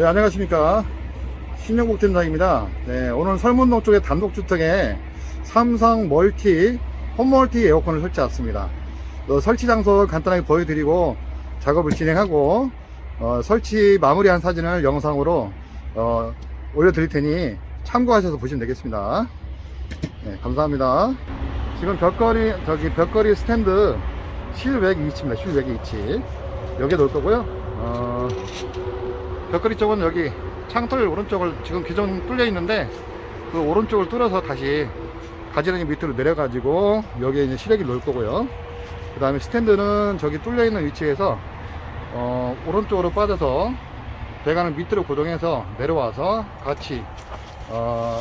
네, 안녕하십니까. 신영국 팀장입니다. 네, 오늘 설문동 쪽에 단독주택에 삼성 멀티, 홈멀티 에어컨을 설치했습니다. 어, 설치 장소 간단하게 보여드리고 작업을 진행하고 어, 설치 마무리한 사진을 영상으로 어, 올려드릴 테니 참고하셔서 보시면 되겠습니다. 네, 감사합니다. 지금 벽걸이, 저기 벽걸이 스탠드 실외기 위치입니다. 실외기 위치. 여기에 놓을 거고요. 어, 벽걸이 쪽은 여기 창틀 오른쪽을 지금 기존 뚫려 있는데 그 오른쪽을 뚫어서 다시 가지런히 밑으로 내려가지고 여기에 이제 실외기 놓을 거고요. 그 다음에 스탠드는 저기 뚫려 있는 위치에서 어, 오른쪽으로 빠져서 배관을 밑으로 고정해서 내려와서 같이 어,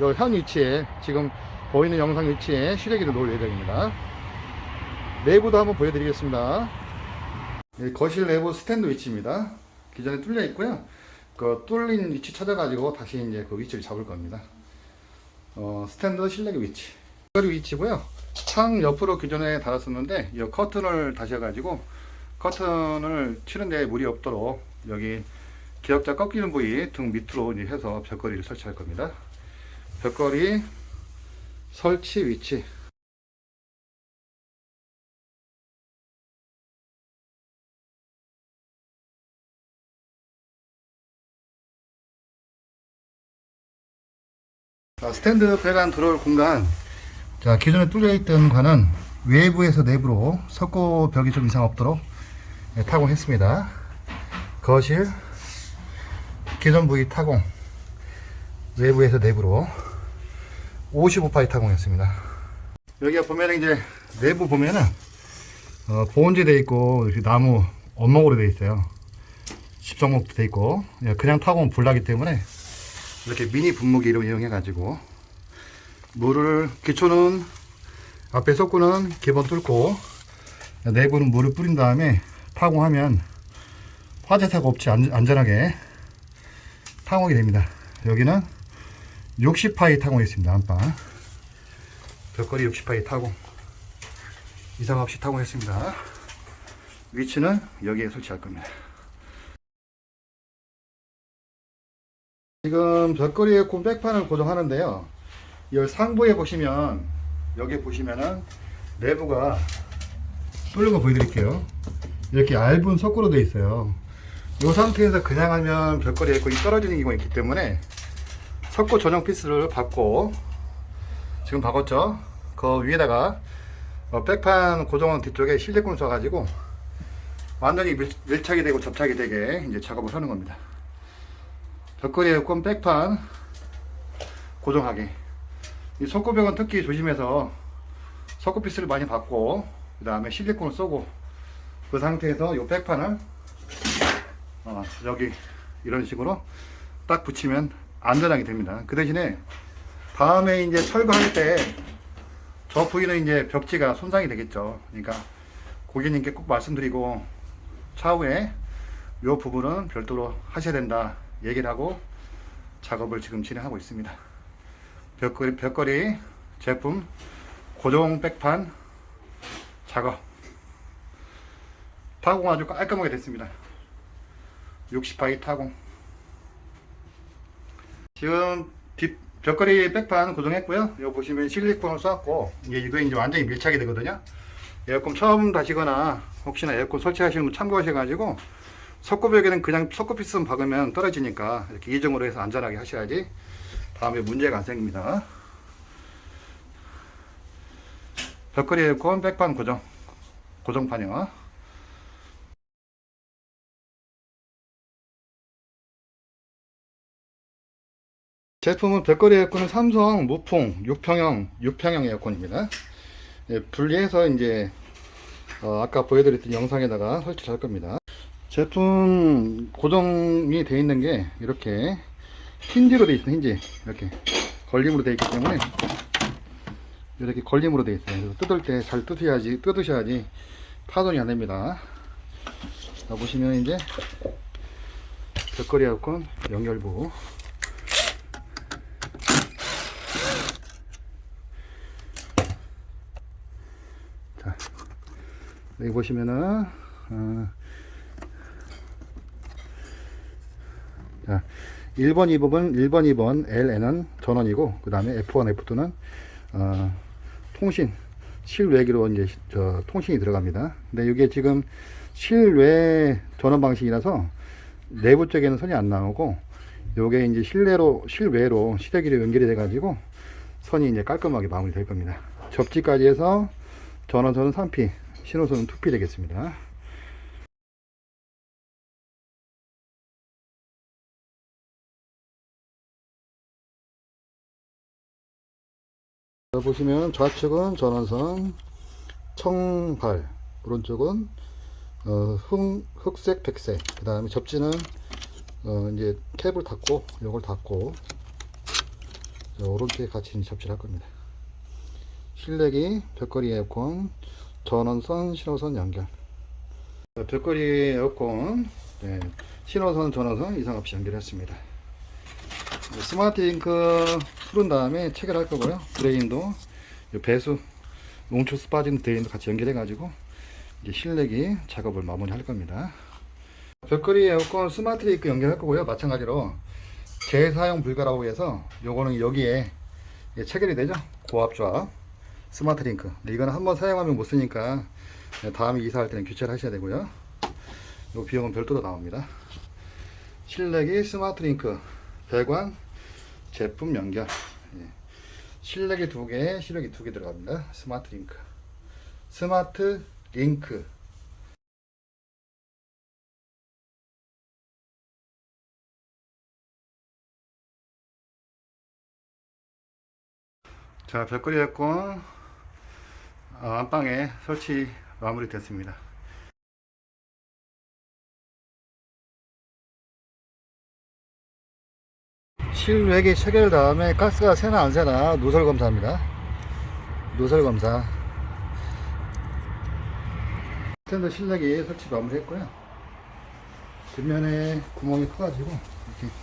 요현 위치에 지금 보이는 영상 위치에 실외기를 놓을 예정입니다. 내부도 한번 보여드리겠습니다. 네, 거실 내부 스탠드 위치입니다. 기존에 뚫려 있고요. 그 뚫린 위치 찾아가지고 다시 이제 그 위치를 잡을 겁니다. 어, 스탠드 실내기 위치. 거리 위치고요. 창 옆으로 기존에 달았었는데 이 커튼을 다셔가지고 커튼을 치는데 물이 없도록 여기 기역자 꺾이는 부위 등 밑으로 해서 벽걸이를 설치할 겁니다. 벽걸이 설치 위치. 자, 스탠드 배관 들어올 공간. 자, 기존에 뚫려 있던 관은 외부에서 내부로 석고 벽이 좀 이상 없도록 예, 타공했습니다. 거실, 기존 부위 타공, 외부에서 내부로 55파이 타공했습니다. 여기가 보면 이제 내부 보면은 어, 보온재 돼 있고 이렇게 나무 원목으로 돼 있어요. 십성목도 돼 있고 예, 그냥 타공은 불나기 때문에 이렇게 미니 분무기로 이용해 가지고 물을 기초는 앞에 석고는 기본 뚫고 내부는 물을 뿌린 다음에 타공하면 화재사고 없이 안, 안전하게 타공이 됩니다. 여기는 60파이 타공했습니다. 안방 벽걸이 60파이 타공 이상 없이 타공했습니다. 위치는 여기에 설치할 겁니다. 지금 벽걸이 에어컨 백판을 고정하는데요. 이 상부에 보시면 여기 보시면은 내부가 뚫는 거 보여드릴게요. 이렇게 얇은 석고로 되어 있어요. 이 상태에서 그냥 하면 벽걸이 에어컨이 떨어지는 경우가 있기 때문에 석고 전용 피스를 받고 지금 박았죠. 그 위에다가 어, 백판 고정원 뒤쪽에 실리콘 써가지고 완전히 밀, 밀착이 되고 접착이 되게 이제 작업을 하는 겁니다. 벽걸이 에어컨 백판 고정하기. 이 석고벽은 특히 조심해서 석고피스를 많이 받고 그 다음에 실리콘을 쏘고 그 상태에서 이 백판을 어, 여기 이런 식으로 딱 붙이면 안전하게 됩니다. 그 대신에 다음에 이제 철거할 때 저 부위는 이제 벽지가 손상이 되겠죠. 그러니까 고객님께 꼭 말씀드리고 차후에 이 부분은 별도로 하셔야 된다 얘기를 하고 작업을 지금 진행하고 있습니다. 벽걸이, 벽걸이 제품 고정 백판 작업 타공 아주 깔끔하게 됐습니다. 60파이 타공 지금 뒷 벽걸이 백판 고정했고요. 여기 보시면 실리콘을 쐈고 이게 이거 이제 완전히 밀착이 되거든요. 에어컨 처음 다시거나 혹시나 에어컨 설치하시는 분 참고하셔가지고 석고벽에는 그냥 석고피스만 박으면 떨어지니까 이렇게 이중으로 해서 안전하게 하셔야지 다음에 문제가 안 생깁니다. 벽걸이 에어컨 백판 고정 고정판이요. 제품은 벽걸이 에어컨은 삼성 무풍 6평형 6평형 에어컨입니다. 예, 분리해서 이제 어, 아까 보여드렸던 영상에다가 설치할 겁니다. 제품 고정이 되어 있는 게 이렇게 힌지로 되어 있어요. 힌지 이렇게 걸림으로 되어 있기 때문에 이렇게 걸림으로 되어 있어요. 뜯을 때 잘 뜯으셔야지 뜯으셔야지 파손이 안 됩니다. 자 보시면 이제 벽걸이 에어컨 연결부 자, 여기 보시면은, 어, 1번, 2번은 1번, 2번 LN은 전원이고 그 다음에 F1, F2는 어, 통신 실외기로 이제 시- 저 통신이 들어갑니다. 근데 이게 지금 실외 전원 방식이라서 내부 쪽에는 선이 안 나오고 요게 이제 실내로 실외로 시대기로 연결이 돼 가지고 선이 이제 깔끔하게 마무리될 겁니다. 접지까지 해서 전원선은 3P, 신호선은 2P 되겠습니다. 보시면 좌측은 전원선 청발, 오른쪽은 어, 흑, 흑색, 백색. 그 다음에 접지는 어, 이제 캡을 닫고 요걸 닫고 자, 오른쪽에 같이 접지를 할 겁니다. 실내기, 벽걸이 에어컨, 전원선, 신호선 연결. 자, 벽걸이 에어컨, 네, 신호선, 전원선 이상 없이 연결했습니다. 네, 스마트 잉크 풀은 다음에 체결할 거고요. 드레인도 요 배수, 농초스 빠진 드레인도 같이 연결해 가지고 이제 실내기 작업을 마무리할 겁니다. 벽걸이 에어컨 스마트 링크 연결할 거고요. 마찬가지로 재사용 불가라고 해서 요거는 여기에 체결이 되죠. 고압 조합 스마트 링크. 이거는 한번 사용하면 못 쓰니까 다음에 이사할 때는 교체를 하셔야 되고요. 요 비용은 별도로 나옵니다. 실내기 스마트 링크 배관 제품 연결 예. 실내기 두 개, 실내기 두 개 들어갑니다. 스마트 링크 스마트 링크 자 별거리 에어컨 어, 안방에 설치 마무리 됐습니다 실외기 체결 다음에 가스가 새나 안 새나 누설 검사합니다. 누설 검사. 스탠드 실내기 설치 마무리 했고요. 뒷면에 구멍이 커가지고 이렇게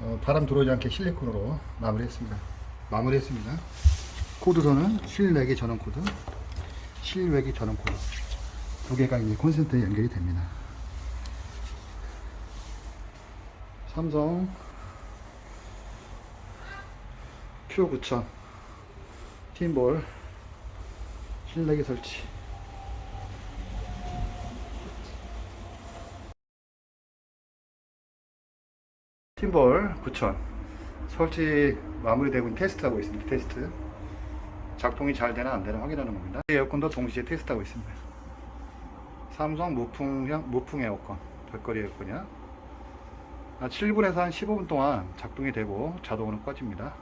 어, 바람 들어오지 않게 실리콘으로 마무리했습니다. 마무리했습니다. 코드선은 실내기 전원 코드 실외기 전원 코드. 두 개가 이제 콘센트에 연결이 됩니다. 삼성 Q9000 팀볼. 실내기 설치. 팀볼 9000 설치 마무리되고 테스트하고 있습니다. 테스트. 작동이 잘 되나 안 되나 확인하는 겁니다. 에어컨도 동시에 테스트하고 있습니다. 삼성 무풍형 무풍 에어컨. 별거리 에어컨이야. 7분에서 한 15분 동안 작동이 되고 자동으로 꺼집니다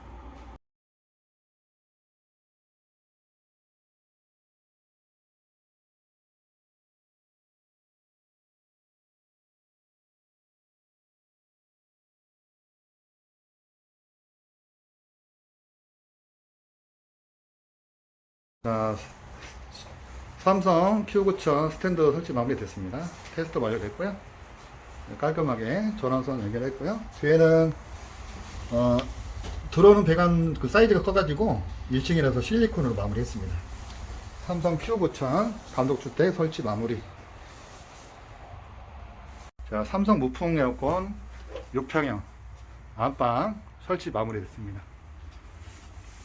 자, 삼성 Q9000 스탠드 설치 마무리됐습니다. 테스트 완료됐고요. 네, 깔끔하게 전원선 연결했고요. 뒤에는 어, 들어오는 배관 그 사이즈가 커가지고 1층이라서 실리콘으로 마무리했습니다. 삼성 Q9000 감독주택 설치 마무리. 자, 삼성 무풍 에어컨 6평형 안방 설치 마무리됐습니다.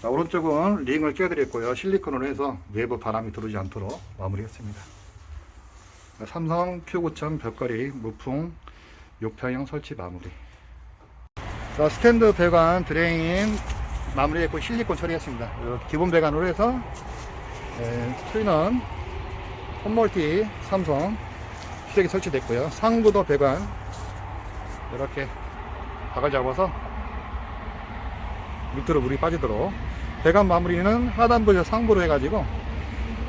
자, 오른쪽은 링을 껴드렸고요. 실리콘으로 해서 외부 바람이 들어오지 않도록 마무리했습니다. 자, 삼성 Q9000 벽걸이 무풍 6평형 설치 마무리. 자, 스탠드 배관 드레인 마무리했고 실리콘 처리했습니다. 요 기본 배관으로 해서 에, 트윈원 홈멀티 삼성 시력이 설치됐고요. 상부도 배관 이렇게 박을 잡아서 밑으로 물이 빠지도록 배관 마무리는 하단부에서 상부로 해가지고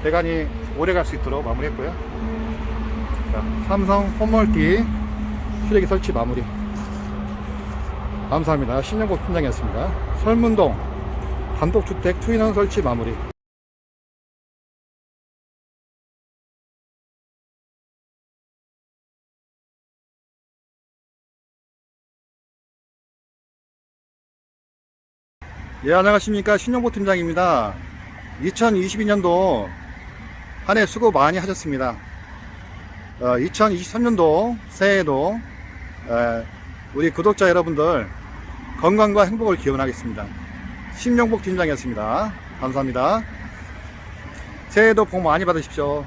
배관이 오래 갈 수 있도록 마무리했고요. 자, 삼성 홈멀티 수레기 설치 마무리. 감사합니다. 신영국 팀장이었습니다. 설문동 단독주택 투인원 설치 마무리. 예, 안녕하십니까. 신용보 팀장입니다. 2022년도 한 해 수고 많이 하셨습니다. 어, 2023년도 새해에도 에, 우리 구독자 여러분들 건강과 행복을 기원하겠습니다. 심영복 팀장이었습니다. 감사합니다. 새해도 복 많이 받으십시오.